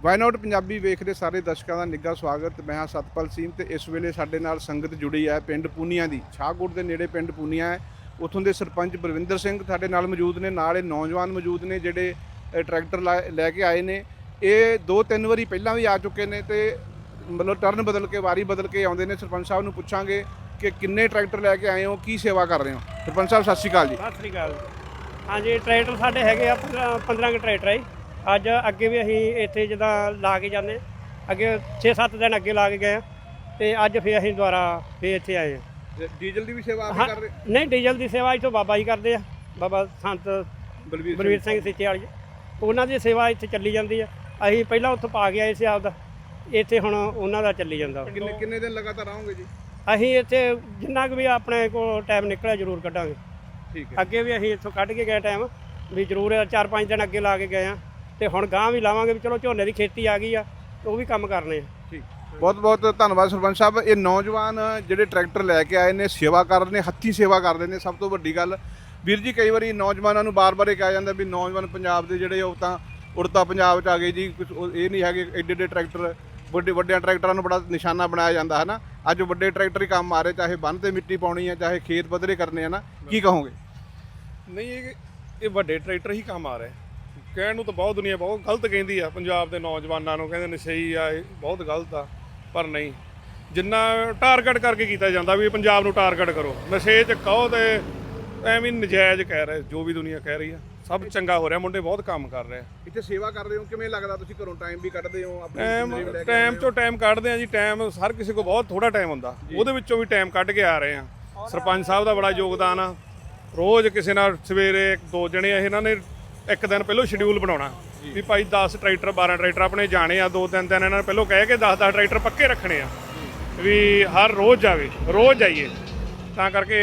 Why not Punjabi ਵੇਖਦੇ ਸਾਰੇ ਦਰਸ਼ਕਾਂ ਦਾ ਨਿੱਘਾ ਸਵਾਗਤ? ਮੈਂ ਹਾਂ ਸਤਪਾਲ ਸਿੰਘ ਤੇ ਇਸ ਵੇਲੇ ਸਾਡੇ ਨਾਲ ਸੰਗਤ ਜੁੜੀ ਹੈ ਪਿੰਡ ਪੂਨੀਆਂ ਦੀ। ਸ਼ਾਹਕੋਟ ਦੇ ਨੇੜੇ ਪਿੰਡ ਪੂਨੀਆਂ ਹੈ। ਉਥੋਂ ਦੇ ਸਰਪੰਚ ਬਲਵਿੰਦਰ ਸਿੰਘ ਸਾਡੇ ਨਾਲ ਮੌਜੂਦ ਨੇ। ਨਾਲ ਇਹ ਨੌਜਵਾਨ ਮੌਜੂਦ ਨੇ ਜਿਹੜੇ ਟਰੈਕਟਰ ਲਾ- ਲੈ ਕੇ ਆਏ ਨੇ। ਇਹ ਦੋ ਤਿੰਨ ਵਾਰੀ ਪਹਿਲਾਂ ਵੀ ਆ ਚੁੱਕੇ ਨੇ ਤੇ ਮਤਲਬ ਟਰਨ ਬਦਲ ਕੇ, ਵਾਰੀ ਬਦਲ ਕੇ ਆਉਂਦੇ ਨੇ। ਸਰਪੰਚ ਸਾਹਿਬ ਨੂੰ ਪੁੱਛਾਂਗੇ ਕਿ ਕਿੰਨੇ ਟਰੈਕਟਰ ਲੈ ਕੇ ਆਏ ਹੋ, ਕੀ ਸੇਵਾ ਕਰ ਰਹੇ ਹੋ? ਸਰਪੰਚ ਸਾਹਿਬ, ਸਤਿ ਸ਼੍ਰੀ ਅਕਾਲ ਜੀ। ਸਤਿ ਸ੍ਰੀ ਅਕਾਲ। ਹਾਂਜੀ, ਟਰੈਕਟਰ ਸਾਡੇ ਹੈਗੇ ਆ 15 15 ਟਰੈਕਟਰ ਹੈ ਅੱਜ ਅੱਗੇ ਵੀ ਅਸੀਂ ਇੱਥੇ ਜਿੱਦਾਂ ਲਾ ਕੇ ਜਾਂਦੇ ਅੱਗੇ 6-7 ਦਿਨ ਅੱਗੇ ਲਾ ਕੇ ਗਏ ਆ ਤੇ ਅੱਜ ਫਿਰ ਅਸੀਂ ਦੁਬਾਰਾ ਫਿਰ ਇੱਥੇ ਆਏ ਆ ਡੀਜ਼ਲ ਦੀ ਵੀ ਸੇਵਾ ਆਪ ਹਾਂ, ਹੀ ਕਰ ਰਹੇ? ਨਹੀਂ ਡੀਜ਼ਲ ਦੀ ਸੇਵਾ ਇੱਥੋਂ ਬਾਬਾ ਜੀ ਕਰਦੇ ਆ ਬਾਬਾ ਸੰਤ ਬਲਵੀਰ ਬਲਵੀਰ ਸਿੰਘ ਸਿੱਚੇ ਵਾਲੀ। ਉਹਨਾਂ ਦੀ ਸੇਵਾ ਇੱਥੇ ਚੱਲੀ ਜਾਂਦੀ ਆ। ਅਸੀਂ ਪਹਿਲਾਂ ਉੱਥੋਂ ਪਾ ਕੇ ਆਏ ਸੀ ਆਪਦਾ। ਇੱਥੇ ਹੁਣ ਉਹਨਾਂ ਦਾ ਚੱਲੀ ਜਾਂਦਾ। ਕਿੰਨੇ ਕਿੰਨੇ ਦਿਨ ਲਗਾਤਾਰ ਆਉਂਗੇ ਜੀ? ਅਸੀਂ ਇੱਥੇ ਜਿੰਨਾ ਕੁ ਵੀ ਆਪਣੇ ਕੋਲ ਟਾਈਮ ਨਿਕਲਿਆ ਜ਼ਰੂਰ ਕੱਢਾਂਗੇ। ਠੀਕ ਹੈ। ਅੱਗੇ ਵੀ ਅਸੀਂ ਇੱਥੋਂ ਕੱਢ ਕੇ ਗਏ ਟਾਈਮ ਵੀ ਜ਼ਰੂਰ 4-5 ਦਿਨ ਅੱਗੇ ਲਾ ਕੇ ਗਏ ਆ ਤੇ ਹੁਣ ਗਾਂ ਵੀ ਲਾਵਾਂਗੇ ਵੀ ਚਲੋ ਝੋਨੇ ਦੀ ਖੇਤੀ ਆ ਗਈ ਆ ਉਹ ਵੀ ਕੰਮ ਕਰਨੇ ਆ। ਠੀਕ। ਬਹੁਤ ਬਹੁਤ ਧੰਨਵਾਦ ਸਰਪੰਚ ਸਾਹਿਬ। ਇਹ ਨੌਜਵਾਨ ਜਿਹੜੇ ਟਰੈਕਟਰ ਲੈ ਕੇ ਆਏ ਨੇ ਸੇਵਾ ਕਰ ਰਹੇ ਨੇ ਹੱਥੀਂ ਸੇਵਾ ਕਰਦੇ ਨੇ ਸਭ ਤੋਂ ਵੱਡੀ ਗੱਲ। ਵੀਰ ਜੀ ਕਈ ਵਾਰੀ ਨੌਜਵਾਨਾਂ ਨੂੰ ਬਾਰ-ਬਾਰ ਇਹ ਕਿਹਾ ਜਾਂਦਾ ਵੀ ਨੌਜਵਾਨ ਪੰਜਾਬ ਦੇ ਜਿਹੜੇ ਉਹ ਤਾਂ ਉੜਤਾ ਪੰਜਾਬ ਚ ਆ ਗਏ ਜੀ ਕੁਛ ਉਹ ਇਹ ਨਹੀਂ ਹੈਗੇ ਐਡੇ ਐਡੇ ਟਰੈਕਟਰ ਵੱਡੇ ਵੱਡਿਆਂ ਟਰੈਕਟਰਾਂ ਨੂੰ ਬੜਾ ਨਿਸ਼ਾਨਾ ਬਣਾਇਆ ਜਾਂਦਾ ਹੈ ਨਾ ਅੱਜ ਵੱਡੇ ਟਰੈਕਟਰ ਹੀ ਕੰਮ ਆ ਰਹੇ ਚਾਹੇ ਬੰਨ ਤੇ ਮਿੱਟੀ ਪਾਉਣੀ ਹੈ ਚਾਹੇ ਖੇਤ ਪੱਧਰੇ ਕਰਨੇ ਆ ਨਾ ਕੀ ਕਹੋਗੇ? ਨਹੀਂ ਇਹ ਇਹ ਵੱਡੇ ਟਰੈਕਟਰ ਹੀ ਕੰਮ ਆ ਰਹੇ। ਕਹਿਣ ਨੂੰ ਤਾਂ ਬਹੁਤ ਦੁਨੀਆ ਬਹੁਤ ਗਲਤ ਕਹਿੰਦੀ ਆ ਪੰਜਾਬ ਦੇ ਨੌਜਵਾਨਾਂ ਨੂੰ ਕਹਿੰਦੇ ਨਸ਼ਈ ਆ ਇਹ ਬਹੁਤ ਗਲਤ ਆ ਪਰ ਨਹੀਂ। ਜਿੰਨਾ ਟਾਰਗੇਟ ਕਰਕੇ ਕੀਤਾ ਜਾਂਦਾ ਵੀ ਪੰਜਾਬ ਨੂੰ ਟਾਰਗੇਟ ਕਰੋ। ਨਸ਼ੇ 'ਚ ਕਹੋ ਤੇ ਐਵੇਂ ਨਜਾਇਜ਼ ਕਹਿ ਰਹੇ ਜੋ ਵੀ ਦੁਨੀਆ ਕਹਿ ਰਹੀ ਆ। ਸਭ ਚੰਗਾ ਹੋ ਰਿਹਾ ਮੁੰਡੇ ਬਹੁਤ ਕੰਮ ਕਰ ਰਹੇ ਆ। ਇੱਥੇ ਸੇਵਾ ਕਰ ਰਹੇ ਹੋ ਕਿਵੇਂ ਲੱਗਦਾ ਤੁਸੀਂ ਘਰੋਂ ਟਾਈਮ ਵੀ ਕੱਢਦੇ ਹੋ ਆਪਣੀ ਟਾਈਮ? ਚੋਂ ਟਾਈਮ ਕੱਢਦੇ ਆ ਜੀ ਟਾਈਮ ਹਰ ਕਿਸੇ ਕੋਲ ਬਹੁਤ ਥੋੜਾ ਟਾਈਮ ਹੁੰਦਾ। ਉਹਦੇ ਵਿੱਚੋਂ ਵੀ ਟਾਈਮ ਕੱਢ ਕੇ ਆ ਰਹੇ ਆ। ਸਰਪੰਚ ਸਾਹਿਬ ਦਾ ਬੜਾ ਯੋਗਦਾਨ ਆ। ਰੋਜ਼ ਕਿਸੇ ਨਾਲ ਸਵੇਰੇ ਇੱਕ ਦੋ ਜਣੇ ਇਹਨਾਂ ਨੇ ਇੱਕ ਦਿਨ ਪਹਿਲਾਂ ਸ਼ਡਿਊਲ ਬਣਾਉਣਾ। ਵੀ ਭਾਈ 10 ਟਰੈਕਟਰ 12 ਟਰੈਕਟਰ ਆਪਣੇ ਜਾਣੇ ਆ ਦੋ ਤਿੰਨ ਦਿਨ ਇਹਨਾਂ ਨੇ ਪਹਿਲਾਂ ਕਹਿ ਕੇ 10 10 ਟਰੈਕਟਰ ਪੱਕੇ ਰੱਖਣੇ ਆ। ਵੀ ਹਰ ਰੋਜ਼ ਜਾਵੇ ਰੋਜ਼ ਜਾਈਏ। ਤਾਂ ਕਰਕੇ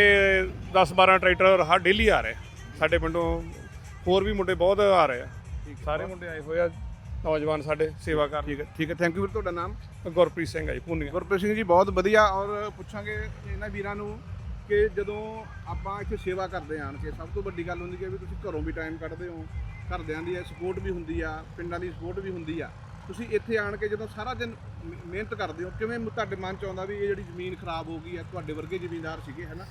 10 12 ਟਰੈਕਟਰ ਹਰ ਡੇਲੀ ਆ ਰਹੇ। ਸਾਡੇ ਪਿੰਡੋਂ ਹੋਰ ਵੀ ਮੁੰਡੇ ਬਹੁਤ ਆ ਰਹੇ ਆ। ਸਾਰੇ ਮੁੰਡੇ ਆਏ ਹੋਏ ਆ ਨੌਜਵਾਨ ਸਾਡੇ ਸੇਵਾ ਕਰਨ। ਠੀਕ ਹੈ ਠੀਕ ਹੈ ਥੈਂਕ ਯੂ ਵੀਰ ਤੁਹਾਡਾ ਨਾਮ? ਗੁਰਪ੍ਰੀਤ ਸਿੰਘ ਆ ਜੀ ਪੂਨੀਆ। ਗੁਰਪ੍ਰੀਤ ਸਿੰਘ ਜੀ ਬਹੁਤ ਵਧੀਆ। ਔਰ ਪੁੱਛਾਂਗੇ ਇਹਨਾਂ ਵੀਰਾਂ ਨੂੰ ਕਿ ਜਦੋਂ ਆਪਾਂ ਇੱਥੇ ਸੇਵਾ ਕਰਦੇ ਆਣ ਕੇ ਸਭ ਤੋਂ ਵੱਡੀ ਗੱਲ ਹੁੰਦੀ ਕਿ ਵੀ ਤੁਸੀਂ ਘਰੋਂ ਵੀ ਟਾਈਮ ਕੱਢਦੇ ਹੋ, ਘਰਦਿਆਂ ਦੀ ਸਪੋਰਟ ਵੀ ਹੁੰਦੀ ਆ, ਪਿੰਡਾਂ ਦੀ ਸਪੋਰਟ ਵੀ ਹੁੰਦੀ ਆ। ਤੁਸੀਂ ਇੱਥੇ ਆਣ ਕੇ ਜਦੋਂ ਸਾਰਾ ਦਿਨ ਮਿਹਨਤ ਕਰਦੇ ਹੋ, ਕਿਵੇਂ ਤੁਹਾਡੇ ਮਨ ਚ ਆਉਂਦਾ ਵੀ ਇਹ ਜਿਹੜੀ ਜ਼ਮੀਨ ਖਰਾਬ ਹੋ ਗਈ ਆ, ਤੁਹਾਡੇ ਵਰਗੇ ਜ਼ਿਮੀਂਦਾਰ ਸੀਗੇ, ਹਨਾ?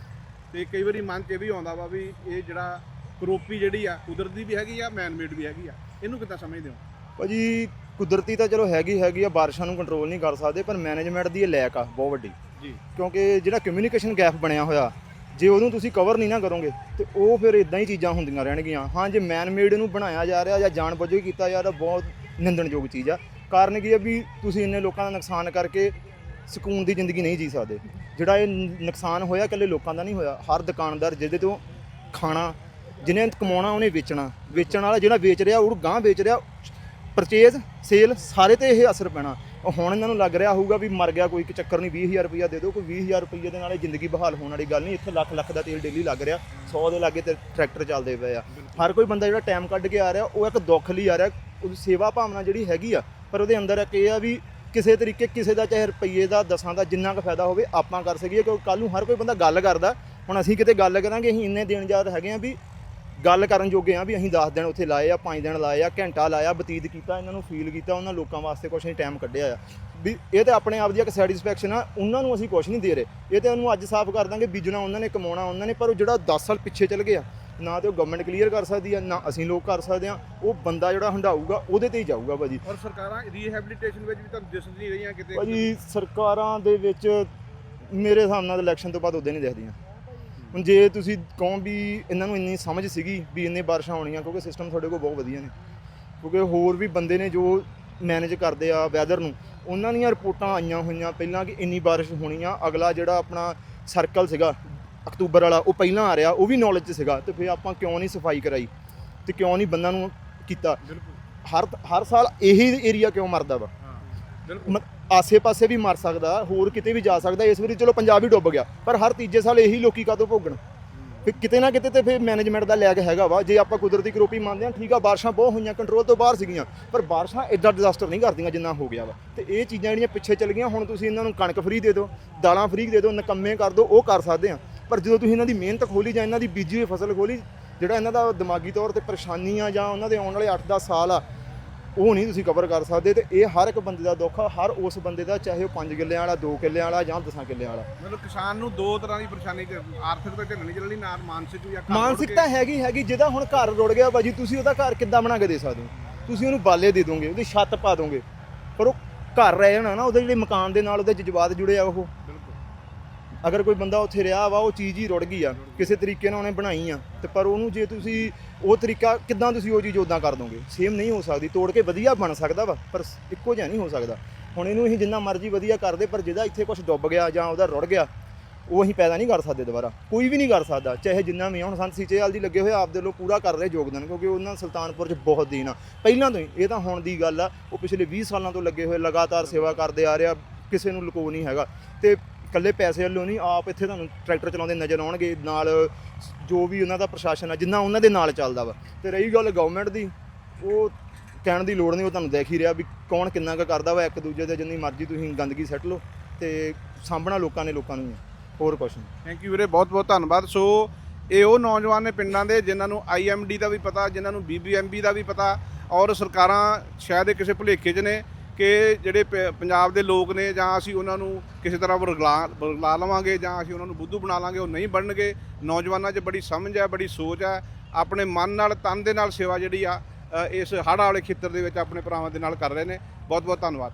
ਤੇ ਕਈ ਵਾਰੀ ਮਨ ਚ ਇਹ ਵੀ ਆਉਂਦਾ ਵਾ ਵੀ ਇਹ ਜਿਹੜਾ ਕਰੋਪੀ ਜਿਹੜੀ ਆ, ਕੁਦਰਤੀ ਵੀ ਹੈਗੀ ਆ ਮੈਨਮੇਡ ਵੀ ਹੈਗੀ ਆ। ਇਹਨੂੰ ਕਿੱਦਾਂ ਸਮਝਦੇ ਹੋ? ਭਾਜੀ, ਕੁਦਰਤੀ ਤਾਂ ਚਲੋ ਹੈਗੀ ਹੈਗੀ ਆ, ਬਾਰਿਸ਼ਾਂ ਨੂੰ ਕੰਟਰੋਲ ਨਹੀਂ ਕਰ ਸਕਦੇ, ਪਰ ਮੈਨੇਜਮੈਂਟ ਦੀ ਇਹ ਲੈਕ ਆ, ਬਹੁਤ ਵੱਡੀ। ਜੀ। ਕਿਉਂਕਿ ਜਿਹੜਾ ਕਮਿਊਨੀਕੇਸ਼ਨ ਗੈਪ ਬਣਿਆ ਹੋਇਆ, ਜੇ ਉਹਨੂੰ ਤੁਸੀਂ ਕਵਰ ਨਹੀਂ ਨਾ ਕਰੋਗੇ, ਤੇ ਉਹ ਫਿਰ ਇਦਾਂ ਹੀ ਚੀਜ਼ਾਂ ਹੁੰਦੀਆਂ ਰਹਿਣਗੀਆਂ। ਹਾਂ, ਜੇ ਮੈਨ ਮੇਡ ਨੂੰ ਬਣਾਇਆ ਜਾ ਰਿਹਾ ਜਾਂ ਜਾਣ ਬੁੱਝ ਕੇ ਕੀਤਾ ਜਾ ਰਿਹਾ ਬਹੁਤ ਨਿੰਦਣਯੋਗ ਚੀਜ਼ ਆ। ਕਾਰਨ ਕੀ ਹੈ ਵੀ ਤੁਸੀਂ ਇੰਨੇ ਲੋਕਾਂ ਦਾ ਨੁਕਸਾਨ ਕਰਕੇ ਸਕੂਨ ਦੀ ਜ਼ਿੰਦਗੀ ਨਹੀਂ ਜੀ ਸਕਦੇ। ਜਿਹੜਾ ਇਹ ਨੁਕਸਾਨ ਹੋਇਆ, ਇਕੱਲੇ ਲੋਕਾਂ ਦਾ ਨਹੀਂ ਹੋਇਆ। ਹਰ ਦੁਕਾਨਦਾਰ ਜਿਹਦੇ ਤੋਂ ਖਾਣਾ, ਜਿਹਨੇ ਕਮਾਉਣਾ, ਉਹਨੇ ਵੇਚਣਾ। ਵੇਚਣ ਵਾਲਾ ਜਿਹੜਾ ਵੇਚ ਰਿਹਾ, ਉਹ ਗਾਂ ਵੇਚ ਰਿਹਾ। ਪਰਚੇਜ਼, ਸੇਲ, ਸਾਰੇ ਤੇ ਇਹ ਅਸਰ ਪੈਣਾ। ਉਹ ਹੁਣ ਇਹਨਾਂ ਨੂੰ ਲੱਗ ਰਿਹਾ ਹੋਊਗਾ ਵੀ ਮਰ ਗਿਆ ਕੋਈ, ਇੱਕ ਚੱਕਰ ਨਹੀਂ 20000 ਰੁਪਇਆ ਦੇ ਦਿਓ, ਕੋਈ 20000 ਰੁਪਏ ਦੇ ਨਾਲ ਇਹ ਜ਼ਿੰਦਗੀ ਬਹਾਲ ਹੋਣ ਵਾਲੀ ਗੱਲ ਨਹੀਂ, ਇੱਥੇ ਲੱਖ ਲੱਖ ਦਾ ਤੇਲ ਡੇਲੀ ਲੱਗ ਰਿਹਾ 100 ਦੇ ਲਾਗੇ ਤੇ ਟਰੈਕਟਰ ਚੱਲਦੇ ਪਏ ਆ। ਹਰ ਕੋਈ ਬੰਦਾ ਜਿਹੜਾ ਟਾਈਮ ਕੱਢ ਕੇ ਆ ਰਿਹਾ, ਉਹ ਇੱਕ ਦੁੱਖ ਲਈ ਆ ਰਿਹਾ ਉਹ ਸੇਵਾ ਭਾਵਨਾ ਜਿਹੜੀ ਹੈਗੀ ਆ, ਪਰ ਉਹਦੇ ਅੰਦਰ ਇੱਕ ਇਹ ਆ ਵੀ ਕਿਸੇ ਤਰੀਕੇ, ਕਿਸੇ ਦਾ ਚਾਹੇ ਰੁਪਈਏ ਦਾ, ਦਸਾਂ ਦਾ, ਜਿੰਨਾ ਕੁ ਫਾਇਦਾ ਹੋਵੇ, ਆਪਾਂ ਕਰ ਸਕੀਏ, ਕਿਉਂਕਿ ਕੱਲ ਨੂੰ ਹਰ ਕੋਈ ਬੰਦਾ ਗੱਲ ਕਰਦਾ। ਹੁਣ ਅਸੀਂ ਕਿਤੇ ਗੱਲ ਕਰਾਂਗੇ, ਅਸੀਂ ਇੰਨੇ ਦੇਣ ਯਾਦ ਹੈਗੇ ਆ ਵੀ ਗੱਲ ਕਰਨ ਜੋਗੇ ਆ ਵੀ ਅਸੀਂ 10 ਦਿਨ ਉੱਥੇ ਲਾਏ ਆ 5 ਦਿਨ ਲਾਏ ਆ ਘੰਟਾ ਲਾਇਆ ਬਤੀਤ ਕੀਤਾ ਇਹਨਾਂ ਨੂੰ ਫੀਲ ਕੀਤਾ ਉਹਨਾਂ ਲੋਕਾਂ ਵਾਸਤੇ ਕੁਛ ਅਸੀਂ ਟਾਈਮ ਕੱਢਿਆ ਆ। ਵੀ ਇਹ ਤਾਂ ਆਪਣੇ ਆਪ ਦੀ ਇੱਕ ਸੈਟੀਸਫੈਕਸ਼ਨ ਆ ਉਹਨਾਂ ਨੂੰ ਅਸੀਂ ਕੁਛ ਨਹੀਂ ਦੇ ਰਹੇ। ਇਹ ਤੇ ਉਹਨੂੰ ਅੱਜ ਸਾਫ਼ ਕਰ ਦਾਂਗੇ ਬੀਜਣਾ ਉਹਨਾਂ ਨੇ ਕਮਾਉਣਾ ਉਹਨਾਂ ਨੇ ਪਰ ਉਹ ਜਿਹੜਾ 10 ਸਾਲ ਪਿੱਛੇ ਚਲ ਗਿਆ ਨਾ ਤੇ ਉਹ ਗਵਰਨਮੈਂਟ ਕਲੀਅਰ ਕਰ ਸਕਦੀ ਆ ਨਾ ਅਸੀਂ ਲੋਕ ਕਰ ਸਕਦੇ ਆ ਉਹ ਬੰਦਾ ਜਿਹੜਾ ਹੰਡਾਊਗਾ ਉਹਦੇ ਤੇ ਹੀ ਜਾਊਗਾ ਭਾਜੀ। ਔਰ ਸਰਕਾਰਾਂ ਰੀਹੈਬਿਲਿਟੇਸ਼ਨ ਵਿੱਚ ਵੀ ਤੁਹਾਨੂੰ ਦਿਸ ਨਹੀਂ ਰਹੀਆਂ ਕਿਤੇ। ਭਾਜੀ ਸਰਕਾਰਾਂ ਦੇ ਵਿੱਚ ਮੇਰੇ ਹਿਸਾਬ ਨਾਲ ਇਲੈਕਸ਼ਨ ਤੋਂ ਬਾਅਦ ਉਦੋਂ ਨਹੀਂ ਦਿਖਦੀਆਂ। ਹੁਣ ਜੇ ਤੁਸੀਂ ਕਹੋ ਵੀ ਇਹਨਾਂ ਨੂੰ ਇੰਨੀ ਸਮਝ ਸੀਗੀ ਵੀ ਇੰਨੇ ਬਾਰਿਸ਼ਾਂ ਹੋਣੀਆਂ ਕਿਉਂਕਿ ਸਿਸਟਮ ਤੁਹਾਡੇ ਕੋਲ ਬਹੁਤ ਵਧੀਆ ਨੇ। ਕਿਉਂਕਿ ਹੋਰ ਵੀ ਬੰਦੇ ਨੇ ਜੋ ਮੈਨੇਜ ਕਰਦੇ ਆ ਵੈਦਰ ਨੂੰ ਉਹਨਾਂ ਦੀਆਂ ਰਿਪੋਰਟਾਂ ਆਈਆਂ ਹੋਈਆਂ ਪਹਿਲਾਂ ਕਿ ਇੰਨੀ ਬਾਰਿਸ਼ ਹੋਣੀ ਆ ਅਗਲਾ ਜਿਹੜਾ ਆਪਣਾ ਸਰਕਲ ਸੀਗਾ ਅਕਤੂਬਰ ਵਾਲਾ ਉਹ ਪਹਿਲਾਂ ਆ ਰਿਹਾ ਉਹ ਵੀ ਨੌਲੇਜ 'ਚ ਸੀਗਾ ਤੇ ਫਿਰ ਆਪਾਂ ਕਿਉਂ ਨਹੀਂ ਸਫ਼ਾਈ ਕਰਾਈ ਤੇ ਕਿਉਂ ਨਹੀਂ ਬੰਦਾਂ ਨੂੰ ਕੀਤਾ? ਹਰ ਹਰ ਸਾਲ ਇਹੀ ਏਰੀਆ ਕਿਉਂ ਮਰਦਾ ਵਾ? ਹਾਂ ਬਿਲਕੁਲ। ਆਸੇ-ਪਾਸੇ ਵੀ ਮਰ ਸਕਦਾ, ਹੋਰ ਕਿਤੇ ਵੀ ਜਾ ਸਕਦਾ, ਇਸ ਵਾਰੀ ਚਲੋ ਪੰਜਾਬ ਹੀ ਡੁੱਬ ਗਿਆ, ਪਰ ਹਰ ਤੀਜੇ ਸਾਲ ਇਹੀ ਲੋਕੀ ਕਾਤੋਂ ਭੋਗਣ? ਫਿਰ ਕਿਤੇ ਨਾ ਕਿਤੇ ਤੇ ਫਿਰ ਮੈਨੇਜਮੈਂਟ ਦਾ ਲੈਗ ਹੈਗਾ ਵਾ, ਜੇ ਆਪਾਂ ਕੁਦਰਤੀ ਕਰੋਪੀ ਮੰਨਦੇ ਹਾਂ, ਠੀਕ ਆ, ਬਾਰਿਸ਼ਾਂ ਬਹੁਤ ਹੋਈਆਂ ਕੰਟਰੋਲ ਤੋਂ ਬਾਹਰ ਸੀਗੀਆਂ, ਪਰ ਬਾਰਿਸ਼ਾਂ ਐਡਾ ਡਿਜ਼ਾਸਟਰ ਨਹੀਂ ਕਰਦੀਆਂ ਜਿੰਨਾ ਹੋ ਗਿਆ ਵਾ। ਤੇ ਇਹ ਚੀਜ਼ਾਂ ਜਿਹੜੀਆਂ ਪਿੱਛੇ ਚੱਲ ਗਈਆਂ, ਹੁਣ ਤੁਸੀਂ ਇਹਨਾਂ ਨੂੰ ਕਣਕ ਫਰੀ ਦੇ ਦਿਓ, ਦਾਲਾਂ ਫਰੀ ਦੇ ਦਿਓ, ਨਕੰਮੇ ਕਰ ਦਿਓ, ਉਹ ਕਰ ਸਕਦੇ ਆ ਪਰ ਜਦੋਂ ਤੁਸੀਂ ਇਹਨਾਂ ਦੀ ਮਿਹਨਤ ਖੋਲੀ ਜਾਂ ਇਹਨਾਂ ਦੀ ਬੀਜੀ ਹੋਈ ਫਸਲ ਖੋਲੀ, ਜਿਹੜਾ ਇਹਨਾਂ ਦਾ ਦਿਮਾਗੀ ਤੌਰ ਤੇ ਪਰੇਸ਼ਾਨੀ ਆ ਜਾਂ ਉਹਨਾਂ ਦੇ ਆਉਣ ਵਾਲੇ 8-10 ਸਾਲ ਆ ਉਹ ਨਹੀਂ ਤੁਸੀਂ ਕਵਰ ਕਰ ਸਕਦੇ ਤੇ ਇਹ ਹਰ ਇੱਕ ਬੰਦੇ ਦਾ ਦੁੱਖ ਆ ਹਰ ਉਸ ਬੰਦੇ ਦਾ ਚਾਹੇ ਉਹ 5 ਕਿੱਲਿਆਂ ਵਾਲਾ 2 ਕਿੱਲਿਆਂ ਵਾਲਾ ਜਾਂ 10 ਕਿੱਲਿਆਂ ਵਾਲਾ। ਮਤਲਬ ਕਿਸਾਨ ਨੂੰ ਦੋ ਤਰ੍ਹਾਂ ਦੀ ਪਰੇਸ਼ਾਨੀ ਤੇ ਆਰਥਿਕ ਤਾਂ ਝੱਲਣੀ ਚੱਲਣੀ ਨਾਲ ਮਾਨਸਿਕ ਵੀ ਆ ਮਾਨਸਿਕਤਾ ਹੈਗੀ ਹੈਗੀ ਜਿਹਦਾ ਹੁਣ ਘਰ ਰੁੜ ਗਿਆ ਭਾਜੀ ਤੁਸੀਂ ਉਹਦਾ ਘਰ ਕਿੱਦਾਂ ਬਣਾ ਕੇ ਦੇ ਸਕਦੇ ਹੋ? ਤੁਸੀਂ ਉਹਨੂੰ ਬਾਲੇ ਦੇ ਦੋਗੇ ਉਹਦੀ ਛੱਤ ਪਾ ਦੋਗੇ। ਪਰ ਉਹ ਘਰ ਰਹਿ ਜਾਣਾ ਨਾ ਉਹਦੇ ਜਿਹੜੇ ਮਕਾਨ ਦੇ ਨਾਲ ਉਹਦੇ ਜਜ਼ਬਾਤ ਜੁੜੇ ਆ ਉਹ। ਅਗਰ ਕੋਈ ਬੰਦਾ ਉੱਥੇ ਰਿਹਾ ਵਾ, ਉਹ ਚੀਜ਼ ਹੀ ਰੁੜ ਗਈ ਆ। ਕਿਸੇ ਤਰੀਕੇ ਨਾਲ ਉਹਨੇ ਬਣਾਈ ਆ। ਤੇ ਪਰ ਉਹਨੂੰ ਜੇ ਤੁਸੀਂ ਉਹ ਤਰੀਕਾ ਕਿੱਦਾਂ ਤੁਸੀਂ ਉਹ ਚੀਜ਼ ਉਦਾਂ ਕਰ ਦੋਗੇ? ਸੇਮ ਨਹੀਂ ਹੋ ਸਕਦੀ। ਤੋੜ ਕੇ ਵਧੀਆ ਬਣ ਸਕਦਾ ਵਾ, ਪਰ ਇੱਕੋ ਜਿਹਾ ਨਹੀਂ ਹੋ ਸਕਦਾ। ਹੁਣ ਇਹਨੂੰ ਅਸੀਂ ਜਿੰਨਾ ਮਰਜ਼ੀ ਵਧੀਆ ਕਰਦੇ, ਪਰ ਜਿਹਦਾ ਇੱਥੇ ਕੁਝ ਡੁੱਬ ਗਿਆ ਜਾਂ ਉਹਦਾ ਰੁੜ ਗਿਆ, ਉਹ ਅਸੀਂ ਪੈਦਾ ਨਹੀਂ ਕਰ ਸਕਦੇ ਦੁਬਾਰਾ। ਕੋਈ ਵੀ ਨਹੀਂ ਕਰ ਸਕਦਾ, ਚਾਹੇ ਜਿੰਨਾ ਵੀ ਆ। ਹੁਣ ਸੰਤ ਸੀਚੇਵਾਲ ਜੀ ਲੱਗੇ ਹੋਏ ਆਪਦੇ ਲੋ ਪੂਰਾ ਕਰ ਰਹੇ ਯੋਗਦਾਨ, ਕਿਉਂਕਿ ਉਹਨਾਂ ਸੁਲਤਾਨਪੁਰ 'ਚ ਬਹੁਤ ਦੀਨ ਆ। ਪਹਿਲਾਂ ਤੋਂ ਹੀ, ਇਹ ਤਾਂ ਹੁਣ ਦੀ ਗੱਲ ਆ। ਉਹ ਪਿਛਲੇ 20 ਸਾਲਾਂ ਤੋਂ ਲੱਗੇ ਹੋਏ, ਲਗਾਤਾਰ ਸੇਵਾ ਕਰਦੇ ਆ ਰਿਹਾ, ਕਿਸੇ ਨੂੰ ਲੁਕੋ ਨਹੀਂ ਹੈਗਾ। ਤੇ ਇਕੱਲੇ ਪੈਸੇ ਵੱਲੋਂ ਨਹੀਂ, ਆਪ ਇੱਥੇ ਤੁਹਾਨੂੰ ਟਰੈਕਟਰ ਚਲਾਉਂਦੇ ਨਜ਼ਰ ਆਉਣਗੇ, ਨਾਲ ਜੋ ਵੀ ਉਹਨਾਂ ਦਾ ਪ੍ਰਸ਼ਾਸਨ ਆ, ਜਿੰਨਾ ਉਹਨਾਂ ਦੇ ਨਾਲ ਚੱਲਦਾ ਵਾ। ਤੇ ਰਹੀ ਗੱਲ ਗਵਰਨਮੈਂਟ ਦੀ, ਉਹ ਕਹਿਣ ਦੀ ਲੋੜ ਨਹੀਂ, ਉਹ ਤੁਹਾਨੂੰ ਦੇਖ ਹੀ ਰਿਹਾ ਵੀ ਕੌਣ ਕਿੰਨਾ ਕੁ ਕਰਦਾ ਵਾ, ਇੱਕ ਦੂਜੇ ਦੇ ਜਿੰਨੀ ਮਰਜ਼ੀ ਤੁਸੀਂ ਗੰਦਗੀ ਸੱਟ ਲਓ, ਤੇ ਸਾਂਭਣਾ ਲੋਕਾਂ ਨੇ ਲੋਕਾਂ ਨੂੰ ਹੋਰ ਕੁਛ ਨਹੀਂ। ਥੈਂਕ ਯੂ ਵੀਰੇ, ਬਹੁਤ ਬਹੁਤ ਧੰਨਵਾਦ। ਸੋ ਇਹ ਉਹ ਨੌਜਵਾਨ ਨੇ ਪਿੰਡਾਂ ਦੇ, ਜਿਨ੍ਹਾਂ ਨੂੰ ਆਈਐਮਡੀ ਦਾ ਵੀ ਪਤਾ, ਜਿਨ੍ਹਾਂ ਨੂੰ ਬੀਬੀਐਮਬੀ ਦਾ ਵੀ ਪਤਾ, ਔਰ ਸਰਕਾਰਾਂ ਸ਼ਾਇਦ ਇਹ ਕਿਸੇ ਭੁਲੇਖੇ 'ਚ ਨੇ ਕਿ ਜਿਹੜੇ ਪ- ਪੰਜਾਬ ਦੇ ਲੋਕ ਨੇ ਜਾਂ ਅਸੀਂ ਉਹਨਾਂ ਨੂੰ ਕਿਸੇ ਤਰ੍ਹਾਂ ਵਰਗਲਾ ਵਰਗਲਾ ਲਵਾਂਗੇ ਜਾਂ ਅਸੀਂ ਉਹਨਾਂ ਨੂੰ ਬੁੱਧੂ ਬਣਾ ਲਾਂਗੇ, ਉਹ ਨਹੀਂ ਬਣਨਗੇ। ਨੌਜਵਾਨਾਂ 'ਚ ਬੜੀ ਸਮਝ ਹੈ, ਬੜੀ ਸੋਚ ਹੈ। ਆਪਣੇ ਮਨ ਨਾਲ, ਤਨ ਦੇ ਨਾਲ ਸੇਵਾ ਜਿਹੜੀ ਆ ਇਸ ਹੜ੍ਹਾਂ ਵਾਲੇ ਖੇਤਰ ਦੇ ਵਿੱਚ ਆਪਣੇ ਭਰਾਵਾਂ ਦੇ ਨਾਲ ਕਰ ਰਹੇ ਨੇ। ਬਹੁਤ ਬਹੁਤ ਧੰਨਵਾਦ।